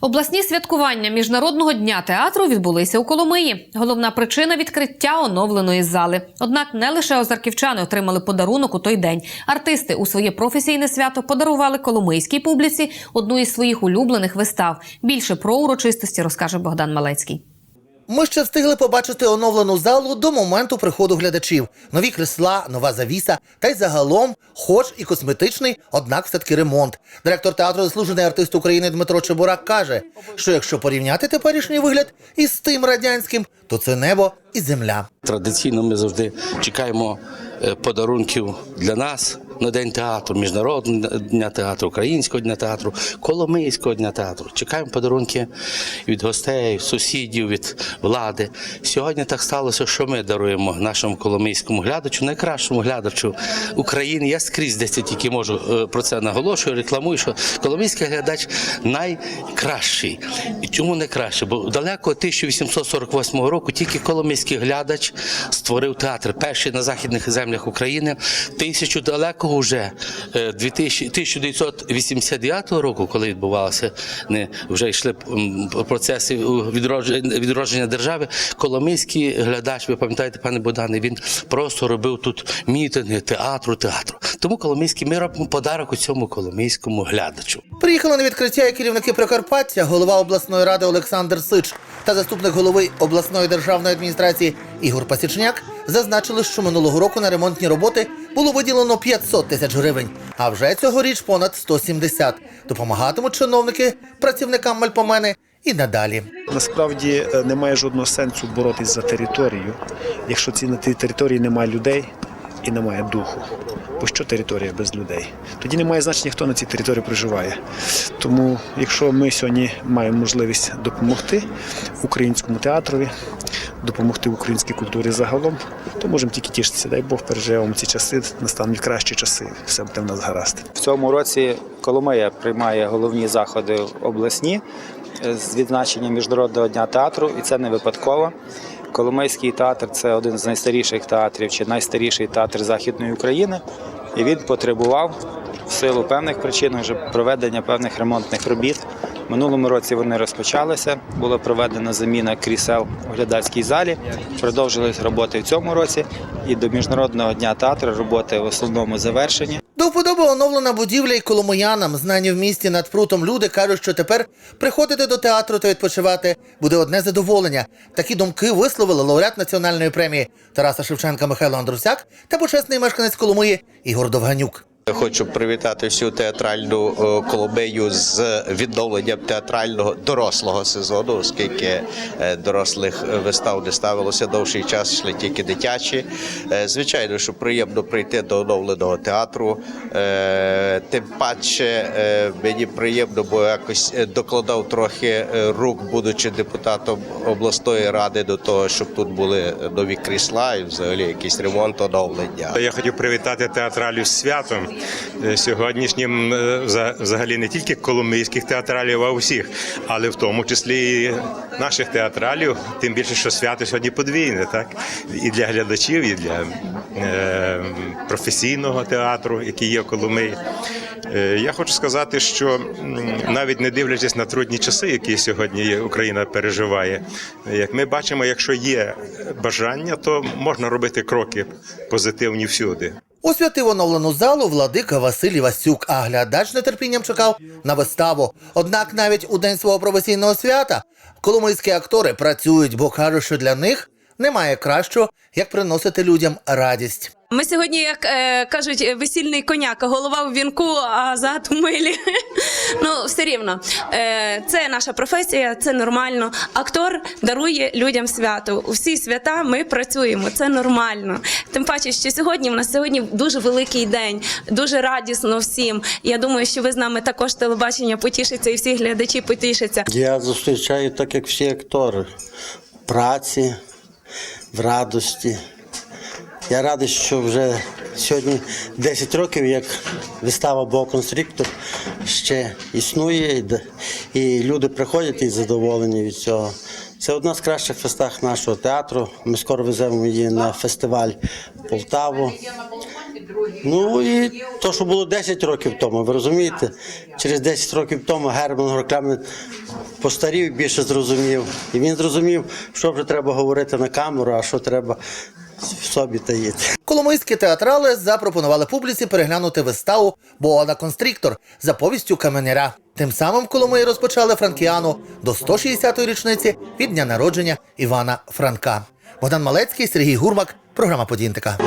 Обласні святкування міжнародного дня театру відбулися у Коломиї. Головна причина відкриття оновленої зали. Однак не лише озарківчани отримали подарунок у той день. Артисти у своє професійне свято подарували коломийській публіці одну із своїх улюблених вистав. Більше про урочистості розкаже Богдан Малецький. Ми ще встигли побачити оновлену залу до моменту приходу глядачів. Нові крісла, нова завіса, та й загалом, хоч і косметичний, однак все-таки ремонт. Директор театру заслужений артист України Дмитро Чебурак каже, що якщо порівняти теперішній вигляд із тим радянським, то це небо і земля. Традиційно ми завжди чекаємо е, подарунків для нас на День театру, Міжнародного дня театру, Українського дня театру, Коломийського дня театру. Чекаємо подарунки від гостей, сусідів, від влади. Сьогодні так сталося, що ми даруємо нашому коломийському глядачу, найкращому глядачу України. Я скрізь десь тільки можу е, про це наголошую, рекламую, що коломийський глядач найкращий. І чому найкращий? Бо далеко 1848 року тільки коломийський глядач створив театр. Перший на західних землях України. Тисячу далекого вже е, 2000 1989 року, коли відбувалося, не вже йшли процеси відродження, відродження держави. Коломийський глядач, ви пам'ятаєте, пане Богдане, він просто робив тут мітинги, театру, театру. Тому Коломийський ми робимо подарок у цьому коломийському глядачу. Приїхали на відкриття керівники Прикарпаття, голова обласної ради Олександр Сич та заступник голови обласної державної адміністрації Ігор Пасічняк зазначили, що минулого року на ремонтні роботи було виділено 500 тисяч гривень, а вже цьогоріч понад 170. Допомагатимуть чиновники працівникам Мальпомени і надалі. Насправді е, немає жодного сенсу боротись за територію, якщо ці на тій території немає людей і немає духу. Бо що територія без людей? Тоді немає значення, хто на цій території проживає. Тому, якщо ми сьогодні маємо можливість допомогти українському театрові, допомогти українській культурі загалом, то можемо тільки тішитися. Дай Бог переживемо ці часи, настануть кращі часи, все буде в нас гаразд. В цьому році Коломия приймає головні заходи обласні з відзначення Міжнародного дня театру, і це не випадково. Коломийський театр це один з найстаріших театрів чи найстаріший театр Західної України, і він потребував в силу певних причин вже проведення певних ремонтних робіт. Минулому році вони розпочалися. Була проведена заміна крісел у глядацькій залі. Продовжились роботи в цьому році. І до міжнародного дня театру роботи в основному завершені. До вподоби оновлена будівля і коломиянам, знані в місті над прутом люди кажуть, що тепер приходити до театру та відпочивати буде одне задоволення. Такі думки висловили лауреат національної премії Тараса Шевченка Михайло Андрусяк та почесний мешканець Коломиї Ігор Довганюк. Хочу привітати всю театральну е, коломию з відновленням театрального дорослого сезону, оскільки е, дорослих вистав не ставилося довший час, йшли тільки дитячі. Е, Звичайно, що приємно прийти до оновленого театру. Е, Тим паче е, мені приємно, бо якось е, докладав трохи е, рук, будучи депутатом обласної ради, до того, щоб тут були нові крісла і взагалі якийсь ремонт оновлення. Я хотів привітати театралів святом е, сьогоднішнім, е, вза- взагалі не тільки коломийських театралів, а усіх, але в тому числі і наших театралів. Тим більше, що свято сьогодні подвійне, так і для глядачів, і для е, професійного театру, який є в Коломиї. Е, Я хочу сказати, що навіть не дивлячись на трудні часи, які сьогодні Україна переживає, як ми бачимо, якщо є бажання, то можна робити кроки позитивні всюди. Освятив оновлену залу владика Василь Васюк, а глядач нетерпінням чекав на виставу. Однак навіть у день свого професійного свята коломийські актори працюють, бо кажуть, що для них немає кращого, як приносити людям радість. Ми сьогодні, як е, кажуть, весільний коняка, голова у вінку, а зад у милі. ну, все рівно. Е, це наша професія, це нормально. Актор дарує людям свято. У всі свята ми працюємо, це нормально. Тим паче, що сьогодні в нас сьогодні дуже великий день, дуже радісно всім. Я думаю, що ви з нами також телебачення потішиться і всі глядачі потішаться. Я зустрічаю так, як всі актори, праці, в радості. Я радий, що вже сьогодні 10 років, як вистава Бо-конструктор ще існує, і люди приходять і задоволені від цього. Це одна з кращих фестах нашого театру. Ми скоро веземо її на фестиваль в Ну і то, що було 10 років тому, ви розумієте? Через 10 років тому Герман Гроклямин постарів, більше зрозумів. І він зрозумів, що вже треба говорити на камеру, а що треба в собі таїти. Коломийські театрали запропонували публіці переглянути виставу Боана Констріктор за повістю Каменяра. Тим самим Коломиї розпочали франкіану до 160-ї річниці від дня народження Івана Франка. Богдан Малецький, Сергій Гурмак, програма «Подінтика».